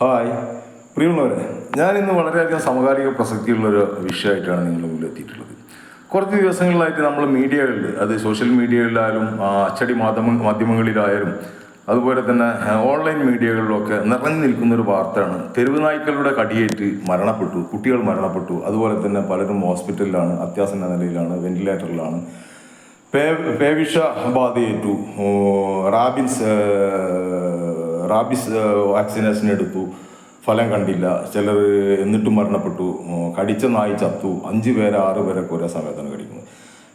Hi. പ്രിയമുള്ളവരെ ഞാൻ ഇന്ന് വളരെയധികം സമകാലിക പ്രസക്തിയുള്ളൊരു വിഷയമായിട്ടാണ് നിങ്ങളുടെ മുന്നിൽ എത്തിയിട്ടുള്ളത്. കുറച്ച് ദിവസങ്ങളിലായിട്ട് നമ്മൾ മീഡിയകളിൽ അത് സോഷ്യൽ മീഡിയകളിലായാലും അച്ചടി മാധ്യമ മാധ്യമങ്ങളിലായാലും അതുപോലെ തന്നെ ഓൺലൈൻ മീഡിയകളിലൊക്കെ നിറഞ്ഞു നിൽക്കുന്ന ഒരു വാർത്തയാണ്. തെരുവ് നായ്ക്കളുടെ കടിയേറ്റ് മരണപ്പെട്ടു കുട്ടികൾ മരണപ്പെട്ടു. അതുപോലെ തന്നെ പലരും ഹോസ്പിറ്റലിലാണ് അത്യാസന്ന നിലയിലാണ് വെന്റിലേറ്ററിലാണ്. പേ- പേവിഷ ബാധയേറ്റു. റാബിൻസ് റാബിസ് വാക്സിനേഷൻ എടുത്തു ഫലം കണ്ടില്ല. ചിലർ എന്നിട്ടും മരണപ്പെട്ടു. കടിച്ച നായി ചത്തു. അഞ്ച് പേര് ആറ് പേരൊക്കെ ഒരേ സമയത്താണ് കടിക്കുന്നത്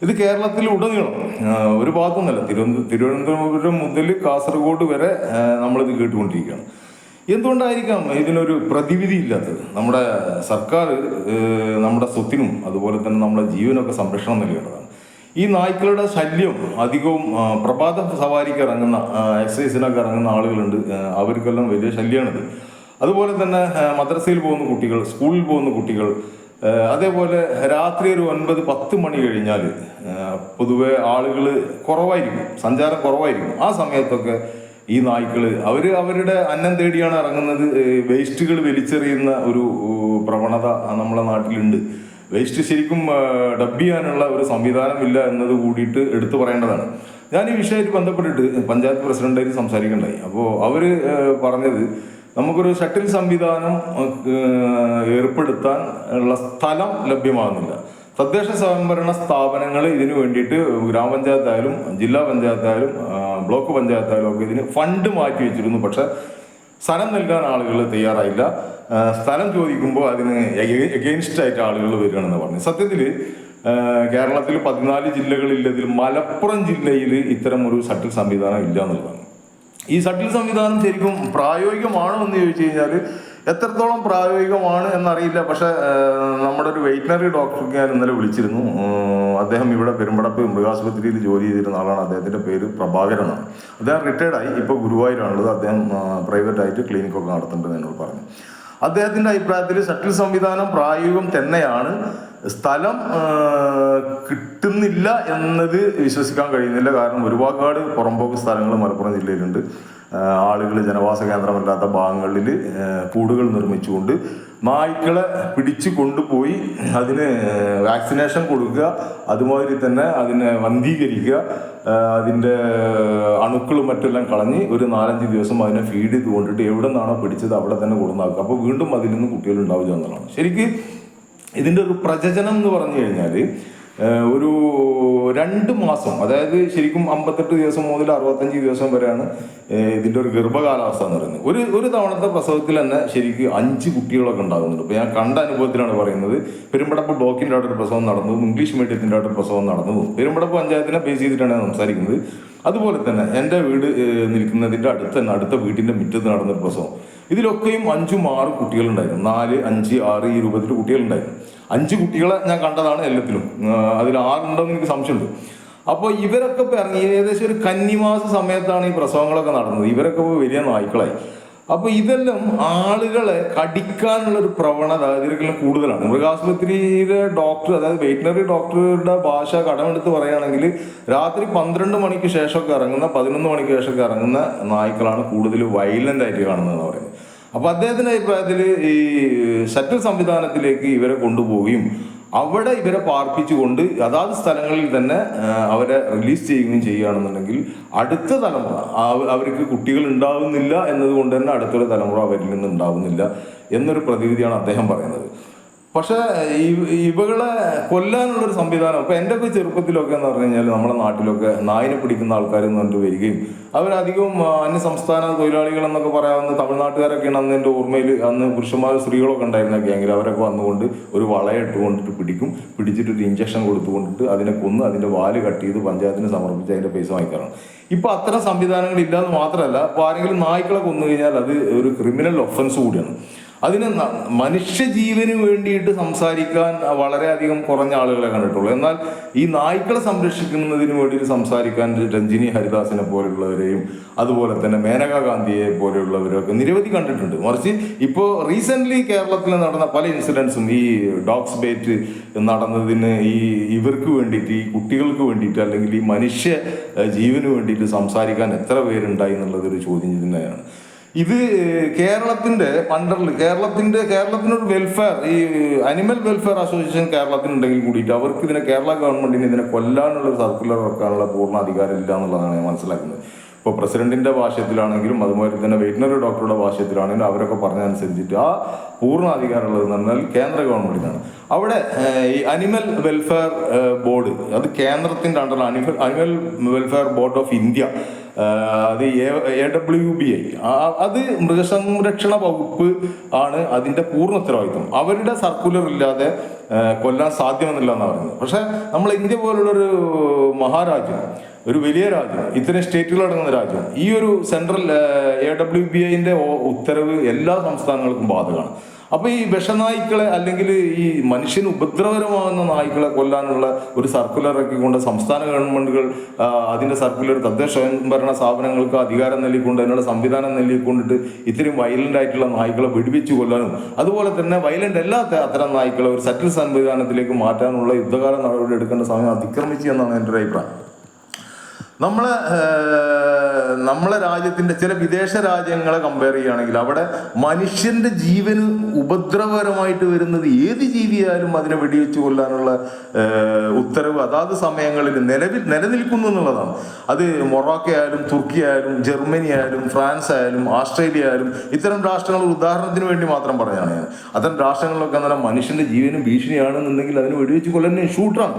ഇത് കേരളത്തിൽ ഉടനീളം ഒരു ഭാഗത്തൊന്നുമല്ല തിരുവനന്തപുരം തിരുവനന്തപുരം മുതൽ കാസർഗോഡ് വരെ നമ്മളിത് കേട്ടുകൊണ്ടിരിക്കുകയാണ്. എന്തുകൊണ്ടായിരിക്കാം ഇതിനൊരു പ്രതിവിധി ഇല്ലാത്തത്? നമ്മുടെ സർക്കാർ നമ്മുടെ സ്വത്തിനും അതുപോലെ തന്നെ നമ്മുടെ ജീവനൊക്കെ സംരക്ഷണം നൽകേണ്ടതാണ്. ഈ നായ്ക്കളുടെ ശല്യം അധികവും പ്രഭാത സവാരിക്ക് ഇറങ്ങുന്ന എക്സൈസിനൊക്കെ ഇറങ്ങുന്ന ആളുകളുണ്ട്. അവർക്കെല്ലാം വലിയ ശല്യമാണിത് അതുപോലെ തന്നെ മദ്രസയിൽ പോകുന്ന കുട്ടികൾ സ്കൂളിൽ പോകുന്ന കുട്ടികൾ അതേപോലെ രാത്രി ഒരു ഒൻപത് പത്ത് മണി കഴിഞ്ഞാൽ പൊതുവെ ആളുകൾ കുറവായിരിക്കും സഞ്ചാരം കുറവായിരിക്കും. ആ സമയത്തൊക്കെ ഈ നായ്ക്കൾ അവർ അവരുടെ അന്നം തേടിയാണ് ഇറങ്ങുന്നത്. വേസ്റ്റുകൾ വലിച്ചെറിയുന്ന ഒരു പ്രവണത നമ്മളെ നാട്ടിലുണ്ട്. വേസ്റ്റ് ശരിക്കും ഡബ് ചെയ്യാനുള്ള ഒരു സംവിധാനമില്ല എന്നത് കൂടിയിട്ട് എടുത്തു പറയേണ്ടതാണ്. ഞാൻ ഈ വിഷയമായിട്ട് ബന്ധപ്പെട്ടിട്ട് പഞ്ചായത്ത് പ്രസിഡന്റായിട്ട് സംസാരിക്കണ്ടായി അപ്പോൾ അവർ പറഞ്ഞത് നമുക്കൊരു ഷട്ടിൽ സംവിധാനം ഏർപ്പെടുത്താൻ ഉള്ള സ്ഥലം ലഭ്യമാകുന്നില്ല. തദ്ദേശ സ്വയംഭരണ സ്ഥാപനങ്ങൾ ഇതിനു വേണ്ടിയിട്ട് ഗ്രാമപഞ്ചായത്തായാലും ജില്ലാ പഞ്ചായത്തായാലും ബ്ലോക്ക് പഞ്ചായത്തായാലും ഒക്കെ ഇതിന് ഫണ്ട് മാറ്റി വെച്ചിരുന്നു. പക്ഷെ സ്ഥലം നൽകാൻ ആളുകൾ തയ്യാറായില്ല. സ്ഥലം ചോദിക്കുമ്പോൾ അതിന് എഗെയിൻസ്റ്റ് ആയിട്ട് ആളുകൾ വരികയാണെന്ന് പറഞ്ഞു. സത്യത്തിൽ കേരളത്തിൽ പതിനാല് ജില്ലകളില്ലതിൽ മലപ്പുറം ജില്ലയിൽ ഇത്തരം ഒരു സട്ടിൽ സംവിധാനം ഇല്ല എന്നുള്ളതാണ് ഈ സട്ടിൽ സംവിധാനം ശരിക്കും പ്രായോഗികമാണോ എന്ന് ചോദിച്ചു കഴിഞ്ഞാൽ എത്രത്തോളം പ്രായോഗികമാണ് എന്നറിയില്ല. പക്ഷെ നമ്മുടെ ഒരു വെറ്റിനറി ഡോക്ടർ ഞാൻ ഇന്നലെ വിളിച്ചിരുന്നു. അദ്ദേഹം ഇവിടെ പെരുമ്പടപ്പ് മൃഗാശുപത്രിയിൽ ജോലി ചെയ്തിരുന്ന ആളാണ്. അദ്ദേഹത്തിന്റെ പേര് പ്രഭാകരനാണ് അദ്ദേഹം റിട്ടയർഡായി ഇപ്പോൾ ഗുരുവായൂരാണുള്ളത്. അദ്ദേഹം പ്രൈവറ്റ് ആയിട്ട് ക്ലിനിക്കൊക്കെ നടത്തുന്നുണ്ടെന്ന് എന്നോട് പറഞ്ഞു. അദ്ദേഹത്തിന്റെ അഭിപ്രായത്തിൽ ഷട്ടിൽ സംവിധാനം പ്രായോഗികം തന്നെയാണ്. സ്ഥലം കിട്ടുന്നില്ല എന്നത് വിശ്വസിക്കാൻ കഴിയുന്നില്ല. കാരണം ഒരുപാട് പുറമ്പോക്ക് സ്ഥലങ്ങൾ മലപ്പുറം ജില്ലയിലുണ്ട്. ആളുകൾ ജനവാസ കേന്ദ്രമല്ലാത്ത ഭാഗങ്ങളിൽ കൂടുകൾ നിർമ്മിച്ചുകൊണ്ട് നായ്ക്കളെ പിടിച്ചു കൊണ്ടുപോയി അതിന് വാക്സിനേഷൻ കൊടുക്കുക അതുമാതിരി തന്നെ അതിനെ വന്ധീകരിക്കുക അതിന്റെ അണുക്കളും മറ്റെല്ലാം കളഞ്ഞ് ഒരു നാലഞ്ച് ദിവസം അതിനെ ഫീഡ് ചെയ്ത് കൊണ്ടിട്ട് എവിടെ നിന്നാണോ പിടിച്ചത് അവിടെ തന്നെ കൊടുന്നാക്കുക. അപ്പോൾ വീണ്ടും അതിൽ നിന്ന് കുട്ടികൾ ഉണ്ടാവില്ല എന്നുള്ളതാണ്. ശരിക്ക് ഇതിന്റെ ഒരു പ്രജനനം എന്ന് പറഞ്ഞു കഴിഞ്ഞാൽ ഒരു രണ്ട് മാസം അതായത് ശരിക്കും അമ്പത്തെട്ട് ദിവസം മുതൽ അറുപത്തഞ്ച് ദിവസം വരെയാണ് ഇതിന്റെ ഒരു ഗർഭകാലാവസ്ഥ എന്ന് പറയുന്നത്. ഒരു ഒരു തവണത്തെ പ്രസവത്തിൽ തന്നെ ശരിക്കും അഞ്ച് കുട്ടികളൊക്കെ ഉണ്ടാകുന്നുണ്ട്. ഇപ്പോൾ ഞാൻ കണ്ട അനുഭവത്തിലാണ് പറയുന്നത് പെരുമ്പടപ്പ് ബ്ലോക്കിന്റെ അവിടെ ഒരു പ്രസവം നടന്നതും ഇംഗ്ലീഷ് മീഡിയത്തിന്റെ അവിടെ പ്രസവം നടന്നതും പെരുമ്പടപ്പ് പഞ്ചായത്തിനെ ബേസ് ചെയ്തിട്ടാണ് സംസാരിക്കുന്നത്. അതുപോലെ തന്നെ എന്റെ വീട് നിൽക്കുന്നതിന്റെ അടുത്ത് തന്നെ അടുത്ത വീട്ടിന്റെ മുറ്റത്ത് നടന്നൊരു പ്രസവം. ഇതിലൊക്കെയും അഞ്ചും ആറ് കുട്ടികളുണ്ടായിരുന്നു. നാല് അഞ്ച് ആറ് ഈ രൂപത്തിൽ കുട്ടികളുണ്ടായിരുന്നു. അഞ്ച് കുട്ടികളെ ഞാൻ കണ്ടതാണ് എല്ലാത്തിലും. അതിൽ ആറുണ്ടെന്ന് എനിക്ക് സംശയമുണ്ട്. അപ്പോൾ ഇവരൊക്കെ ഇറങ്ങി ഏകദേശം ഒരു കന്നിമാസ സമയത്താണ് ഈ പ്രസവങ്ങളൊക്കെ നടന്നത്. ഇവരൊക്കെ വലിയ നായ്ക്കളായി. അപ്പൊ ഇതെല്ലാം ആളുകളെ കടിക്കാനുള്ള ഒരു പ്രവണത ഇതിലൊക്കെ കൂടുതലാണ്. മൃഗാശുപത്രിയിലെ ഡോക്ടർ അതായത് വെറ്റിനറി ഡോക്ടറുടെ ഭാഷ കടമെടുത്ത് പറയുകയാണെങ്കിൽ രാത്രി പന്ത്രണ്ട് മണിക്ക് ശേഷമൊക്കെ ഇറങ്ങുന്ന പതിനൊന്ന് മണിക്ക് ശേഷമൊക്കെ ഇറങ്ങുന്ന നായ്ക്കളാണ് കൂടുതൽ വയലന്റ് ആയിട്ട് കാണുന്നതെന്ന് പറയുന്നത്. അപ്പൊ അദ്ദേഹത്തിന്റെ അഭിപ്രായത്തിൽ ഈ ഷട്ടിൽ സംവിധാനത്തിലേക്ക് ഇവരെ കൊണ്ടുപോവുകയും അവിടെ ഇവരെ പാർപ്പിച്ചുകൊണ്ട് അതാത് സ്ഥലങ്ങളിൽ തന്നെ അവരെ റിലീസ് ചെയ്യുകയും ചെയ്യുകയാണെന്നുണ്ടെങ്കിൽ അടുത്ത തലമുറ അവർക്ക് കുട്ടികൾ ഉണ്ടാവുന്നില്ല എന്നതുകൊണ്ട് തന്നെ അടുത്തൊരു തലമുറ അവരിൽ നിന്ന് ഉണ്ടാവുന്നില്ല എന്നൊരു പ്രതിവിധിയാണ് അദ്ദേഹം പറയുന്നത്. പക്ഷേ ഇവകളെ കൊല്ലാനുള്ളൊരു സംവിധാനം ഇപ്പൊ എന്റെ ഒക്കെ ചെറുപ്പത്തിലൊക്കെ എന്ന് പറഞ്ഞു കഴിഞ്ഞാൽ നമ്മുടെ നാട്ടിലൊക്കെ നായിനെ പിടിക്കുന്ന ആൾക്കാർ എന്ന് പറഞ്ഞിട്ട് വരികയും അവരധികവും ആ, അന്യ സംസ്ഥാന തൊഴിലാളികൾ എന്നൊക്കെ പറയാവുന്ന തമിഴ്നാട്ടുകാരൊക്കെയാണ് അന്ന് എന്റെ ഓർമ്മയിൽ അന്ന് പുരുഷന്മാരും സ്ത്രീകളൊക്കെ ഉണ്ടായിരുന്ന ഗ്യാങ്ങിൽ അവരൊക്കെ വന്നുകൊണ്ട് ഒരു വളയിട്ട് കൊണ്ടിട്ട് പിടിക്കും പിടിച്ചിട്ട് ഒരു ഇഞ്ചക്ഷൻ കൊടുത്തുകൊണ്ടിട്ട് അതിനെ കൊന്ന് അതിന്റെ വാൽ കട്ട് ചെയ്ത് പഞ്ചായത്തിന് സമർപ്പിച്ച് അതിന്റെ പൈസ വാങ്ങിക്കാറാണ്. ഇപ്പൊ അത്തരം സംവിധാനങ്ങൾ ഇല്ലാന്ന് മാത്രമല്ല ഇപ്പൊ ആരെങ്കിലും നായ്ക്കളെ കൊന്നു കഴിഞ്ഞാൽ അത് ഒരു ക്രിമിനൽ ഒഫൻസ് കൂടിയാണ്. അതിന് മനുഷ്യജീവന് വേണ്ടിയിട്ട് സംസാരിക്കാൻ വളരെയധികം കുറഞ്ഞ ആളുകളെ കണ്ടിട്ടുള്ളൂ. എന്നാൽ ഈ നായ്ക്കളെ സംരക്ഷിക്കുന്നതിന് വേണ്ടിയിട്ട് സംസാരിക്കാൻ രഞ്ജിനി ഹരിദാസിനെ പോലെയുള്ളവരെയും അതുപോലെ തന്നെ മേനകാ ഗാന്ധിയെ പോലെയുള്ളവരൊക്കെ നിരവധി കണ്ടിട്ടുണ്ട്. മറിച്ച് ഇപ്പോൾ റീസെന്റ്ലി കേരളത്തിൽ നടന്ന പല ഇൻസിഡൻസും ഈ ഡോഗ്സ് ബേറ്റ് നടന്നതിന് ഈ ഇവർക്ക് വേണ്ടിയിട്ട് ഈ കുട്ടികൾക്ക് വേണ്ടിയിട്ട് അല്ലെങ്കിൽ ഈ മനുഷ്യ ജീവന് വേണ്ടിയിട്ട് സംസാരിക്കാൻ എത്ര പേരുണ്ടായി എന്നുള്ളത് ഒരു ചോദ്യം തന്നെയാണ്. ഇത് കേരളത്തിന്റെ അണ്ടറിൽ കേരളത്തിന്റെ കേരളത്തിനൊരു വെൽഫെയർ ഈ അനിമൽ വെൽഫെയർ അസോസിയേഷൻ കേരളത്തിനുണ്ടെങ്കിൽ കൂടിയിട്ട് അവർക്ക് ഇതിനെ കേരള ഗവൺമെന്റിന് ഇതിനെ കൊല്ലാനുള്ള സർക്കുലർ ഇറക്കാനുള്ള പൂർണ അധികാരം ഇല്ല എന്നുള്ളതാണ് ഞാൻ മനസ്സിലാക്കുന്നത്. ഇപ്പോൾ പ്രസിഡന്റിന്റെ ഭാഷയത്തിലാണെങ്കിലും അതുപോലെ തന്നെ വെറ്റിനറി ഡോക്ടറുടെ ഭാഷയത്തിലാണെങ്കിലും അവരൊക്കെ പറഞ്ഞതനുസരിച്ചിട്ട് ആ പൂർണ അധികാരമുള്ളത് എന്ന് പറഞ്ഞാൽ കേന്ദ്ര ഗവൺമെന്റിനാണ് അവിടെ ഈ അനിമൽ വെൽഫെയർ ബോർഡ് അത് കേന്ദ്രത്തിന്റെ under animal animal welfare board of India അത് എ ഡബ്ല്യു ബി ഐ അത് മൃഗസംരക്ഷണ വകുപ്പ് ആണ് അതിന്റെ പൂർണ ഉത്തരവാദിത്വം. അവരുടെ സർക്കുലർ ഇല്ലാതെ കൊല്ലാൻ സാധ്യമെന്നില്ല എന്നാണ് പറയുന്നത്. പക്ഷെ നമ്മൾ ഇന്ത്യ പോലുള്ളൊരു മഹാരാജ്യം ഒരു വലിയ രാജ്യം ഇത്രയും സ്റ്റേറ്റുകൾ അടങ്ങുന്ന രാജ്യം ഈ ഒരു സെൻട്രൽ എ ഡബ്ല്യു ബി ഐന്റെ ഉത്തരവ് എല്ലാ സംസ്ഥാനങ്ങൾക്കും ബാധകമാണ്. അപ്പൊ ഈ വിഷനായ്ക്കളെ അല്ലെങ്കിൽ ഈ മനുഷ്യന് ഉപദ്രവകരമാകുന്ന നായ്ക്കളെ കൊല്ലാനുള്ള ഒരു സർക്കുലർ ഇറക്കിക്കൊണ്ട് സംസ്ഥാന ഗവൺമെന്റുകൾ അതിന്റെ സർക്കുലർ തദ്ദേശ ഭരണ സ്ഥാപനങ്ങൾക്ക് അധികാരം നൽകിക്കൊണ്ട് അതിനുള്ള സംവിധാനം നൽകിക്കൊണ്ടിട്ട് ഇത്രയും വയലന്റ് ആയിട്ടുള്ള നായ്ക്കളെ വെടിവെച്ച് കൊല്ലാനും അതുപോലെ തന്നെ വയലന്റ് അല്ലാത്ത അത്തരം നായ്ക്കളെ ഒരു സെറ്റിൽ സംവിധാനത്തിലേക്ക് മാറ്റാനുള്ള യുദ്ധകാല നടപടി എടുക്കേണ്ട സമയം അതിക്രമിച്ചു എന്നാണ് എന്റെ ഒരു അഭിപ്രായം. നമ്മളെ ഏഹ്, നമ്മളെ രാജ്യത്തിന്റെ ചില വിദേശ രാജ്യങ്ങളെ കമ്പയർ ചെയ്യുകയാണെങ്കിൽ അവിടെ മനുഷ്യന്റെ ജീവന് ഉപദ്രവകരമായിട്ട് വരുന്നത് ഏത് ജീവിയായാലും അതിനെ വെടിവെച്ച് കൊല്ലാനുള്ള ഉത്തരവ് അതാത് സമയങ്ങളിൽ നിലവിൽ നിലനിൽക്കുന്നു എന്നുള്ളതാണ്. അത് മൊറോക്കോ ആയാലും തുർക്കി ആയാലും ജർമ്മനി ആയാലും ഫ്രാൻസ് ആയാലും ഓസ്ട്രേലിയ ആയാലും ഇത്തരം രാഷ്ട്രങ്ങൾ ഉദാഹരണത്തിന് വേണ്ടി മാത്രം പറയുകയാണ് ഞാൻ. അത്തരം രാഷ്ട്രങ്ങളിലൊക്കെ എന്നാൽ മനുഷ്യന്റെ ജീവനും ഭീഷണിയാണെന്നുണ്ടെങ്കിൽ അതിന് വെടിവെച്ച് കൊല്ലാൻ ഷൂട്ടറാണ്.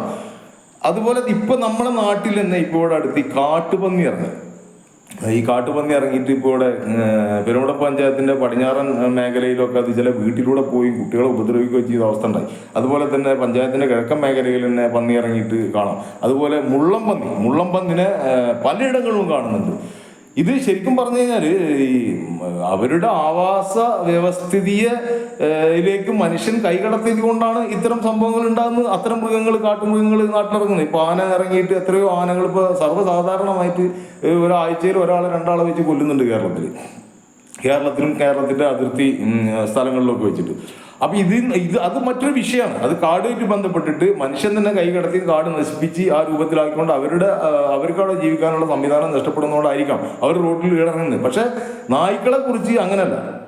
അതുപോലെ ഇപ്പൊ നമ്മുടെ നാട്ടിൽ തന്നെ ഇപ്പോൾ അടുത്ത് ഈ കാട്ടുപന്നി ഇറങ്ങി. ഈ കാട്ടുപന്നി ഇറങ്ങിയിട്ട് ഇപ്പോൾ ഇവിടെ ഏഹ്, പഞ്ചായത്തിന്റെ പടിഞ്ഞാറൻ മേഖലയിലൊക്കെ അത് ചില വീട്ടിലൂടെ പോയി കുട്ടികളെ ഉപദ്രവിക്കുകയും ചെയ്ത അവസ്ഥ ഉണ്ടായി. അതുപോലെ തന്നെ പഞ്ചായത്തിന്റെ കിഴക്കൻ മേഖലയിൽ തന്നെ പന്നി ഇറങ്ങിയിട്ട് കാണാം. അതുപോലെ മുള്ളം പന്നി മുള്ളം പന്നിനെ പലയിടങ്ങളിലും കാണുന്നുണ്ട്. ഇത് ശരിക്കും പറഞ്ഞു കഴിഞ്ഞാൽ ഈ അവരുടെ ആവാസ വ്യവസ്ഥിതിയെ ഏഹ്, മനുഷ്യൻ കൈകടത്തിയത് കൊണ്ടാണ് ഇത്തരം സംഭവങ്ങൾ ഉണ്ടാകുന്നത്. അത്തരം മൃഗങ്ങൾ കാട്ടുമൃഗങ്ങൾ നാട്ടിലിറങ്ങുന്നത്. ഇപ്പൊ ആന ഇറങ്ങിയിട്ട് എത്രയോ ആനകൾ ഇപ്പൊ സർവസാധാരണമായിട്ട് ഒരാഴ്ചയിൽ ഒരാളെ രണ്ടാളെ വെച്ച് കൊല്ലുന്നുണ്ട് കേരളത്തിൽ കേരളത്തിലും കേരളത്തിന്റെ അതിർത്തി സ്ഥലങ്ങളിലൊക്കെ വെച്ചിട്ട്. അപ്പൊ ഇത് ഇത് അത് മറ്റൊരു വിഷയമാണ്. അത് കാടുമായിട്ട് ബന്ധപ്പെട്ടിട്ട് മനുഷ്യൻ തന്നെ കൈ കടത്തി കാട് നശിപ്പിച്ച് ആ രൂപത്തിലാക്കിക്കൊണ്ട് അവരുടെ അവർക്ക് അവിടെ ജീവിക്കാനുള്ള സംവിധാനം നഷ്ടപ്പെടുന്നതുകൊണ്ടായിരിക്കാം അവർ റോഡിൽ ഇറങ്ങുന്നത് പക്ഷെ നായ്ക്കളെ കുറിച്ച് അങ്ങനല്ല.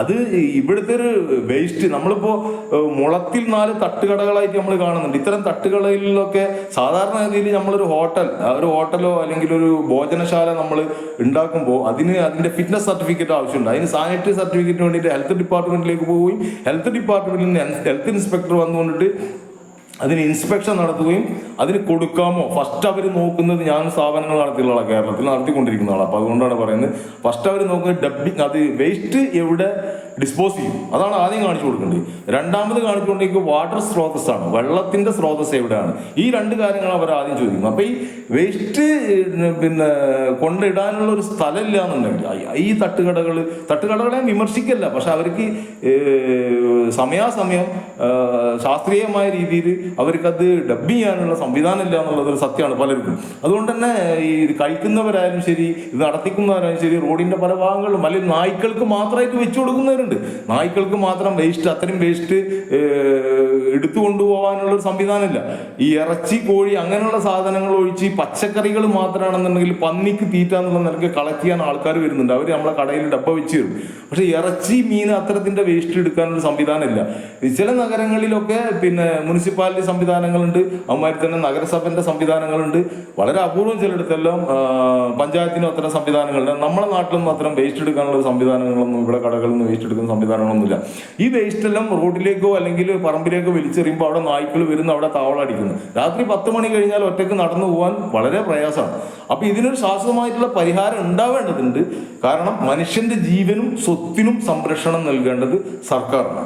അത് ഇവിടുത്തെ ഒരു വേസ്റ്റ് നമ്മളിപ്പോ മുളത്തിൽ നാല് തട്ടുകടകളായിട്ട് നമ്മൾ കാണുന്നുണ്ട്. ഇത്തരം തട്ടുകടകളിലൊക്കെ സാധാരണ രീതിയിൽ നമ്മളൊരു ഹോട്ടൽ ഒരു ഹോട്ടലോ അല്ലെങ്കിൽ ഒരു ഭോജനശാല നമ്മൾ ഉണ്ടാക്കുമ്പോൾ അതിന് അതിന്റെ ഫിറ്റ്നസ് സർട്ടിഫിക്കറ്റ് ആവശ്യമുണ്ട്. അതിന് സാനിറ്ററി സർട്ടിഫിക്കറ്റിന് വേണ്ടിയിട്ട് ഹെൽത്ത് ഡിപ്പാർട്ട്മെന്റിലേക്ക് പോവുകയും ഹെൽത്ത് ഡിപ്പാർട്ട്മെന്റിൽ നിന്ന് ഹെൽത്ത് ഇൻസ്പെക്ടർ വന്നുകൊണ്ടിട്ട് അതിന് ഇൻസ്പെക്ഷൻ നടത്തുകയും അതിന് കൊടുക്കാമോ? ഫസ്റ്റ് അവർ നോക്കുന്നത് ഞാൻ സ്ഥാപനങ്ങൾ നടത്തിയുള്ള കേരളത്തിൽ നടത്തിക്കൊണ്ടിരിക്കുന്ന ആളാണ് അപ്പോൾ അതുകൊണ്ടാണ് പറയുന്നത്. ഫസ്റ്റ് അവർ നോക്കുന്നത് ഡബ്ബിങ് അത് വേസ്റ്റ് എവിടെ ഡിസ്പോസ് ചെയ്യും. അതാണ് ആദ്യം കാണിച്ചു കൊടുക്കേണ്ടത്. രണ്ടാമത് കാണിച്ചുകൊണ്ടിരിക്കുക വാട്ടർ സ്രോതസ്സാണ്. വെള്ളത്തിന്റെ സ്രോതസ് എവിടെയാണ്? ഈ രണ്ട് കാര്യങ്ങൾ അവർ ആദ്യം ചോദിക്കുന്നത് അപ്പോൾ ഈ വേസ്റ്റ് പിന്നെ കൊണ്ടിടാനുള്ള ഒരു സ്ഥലമില്ല എന്നുണ്ടെങ്കിൽ ഈ തട്ടുകടകൾ തട്ടുകടകളെ വിമർശിക്കല്ല. പക്ഷെ അവർക്ക് സമയാസമയം ശാസ്ത്രീയമായ രീതിയിൽ അവർക്കത് ഡബ് ചെയ്യാനുള്ള സംവിധാനം ഇല്ല എന്നുള്ളത് ഒരു സത്യമാണ് പലർക്കും. അതുകൊണ്ട് തന്നെ ഈ കഴിക്കുന്നവരായാലും ശരി ഇത് നടത്തിക്കുന്നവരായാലും ശരി റോഡിന്റെ പല ഭാഗങ്ങളിലും അല്ലെങ്കിൽ നായ്ക്കൾക്ക് മാത്രമായിട്ട് വെച്ചു കൊടുക്കുന്നവരുണ്ട് നായ്ക്കൾക്ക് മാത്രം വേസ്റ്റ് അത്രയും വേസ്റ്റ് എടുത്തു കൊണ്ടുപോകാനുള്ള ഒരു സംവിധാനമില്ല. ഈ ഇറച്ചി കോഴി അങ്ങനെയുള്ള സാധനങ്ങൾ ഒഴിച്ച് ഈ പച്ചക്കറികൾ മാത്രമാണെന്നുണ്ടെങ്കിൽ പന്നിക്ക് തീറ്റ എന്നുള്ള നിലയ്ക്ക് കളക്ട് ചെയ്യാൻ ആൾക്കാർ വരുന്നുണ്ട്. അവർ നമ്മളെ കടയിൽ ഡബ്ബ വെച്ച് തരും. പക്ഷെ ഇറച്ചി മീൻ അത്തരത്തിന്റെ വേസ്റ്റ് എടുക്കാനുള്ള സംവിധാനമില്ല. ചില നഗരങ്ങളിലൊക്കെ പിന്നെ മുനിസിപ്പാലിറ്റി സംവിധാനങ്ങളുണ്ട്. അതുമാതിരി തന്നെ നഗരസഭന്റെ സംവിധാനങ്ങളുണ്ട്. വളരെ അപൂർവം ചിലയിടത്തെല്ലാം പഞ്ചായത്തിനും അത്തരം സംവിധാനങ്ങളുണ്ട്. നമ്മുടെ നാട്ടിലൊന്നും അത്തരം വേസ്റ്റ് എടുക്കാനുള്ള സംവിധാനങ്ങളൊന്നും ഇവിടെ കടകളിൽ നിന്ന് വേസ്റ്റ് എടുക്കുന്ന സംവിധാനങ്ങളൊന്നുമില്ല. ഈ വേസ്റ്റ് എല്ലാം റോഡിലേക്കോ അല്ലെങ്കിൽ പറമ്പിലേക്കോ വലിച്ചെറിയുമ്പോൾ അവിടെ നായ്ക്കൾ വരുന്ന അവിടെ താവളടിക്കുന്നു. രാത്രി പത്ത് മണി കഴിഞ്ഞാൽ ഒറ്റയ്ക്ക് നടന്നു പോകാൻ വളരെ പ്രയാസമാണ്. അപ്പോൾ ഇതിനൊരു ശാശ്വതമായിട്ടുള്ള പരിഹാരം ഉണ്ടാവേണ്ടതുണ്ട്. കാരണം മനുഷ്യന്റെ ജീവനും സ്വത്തിനും സംരക്ഷണം നൽകേണ്ടത് സർക്കാരാണ്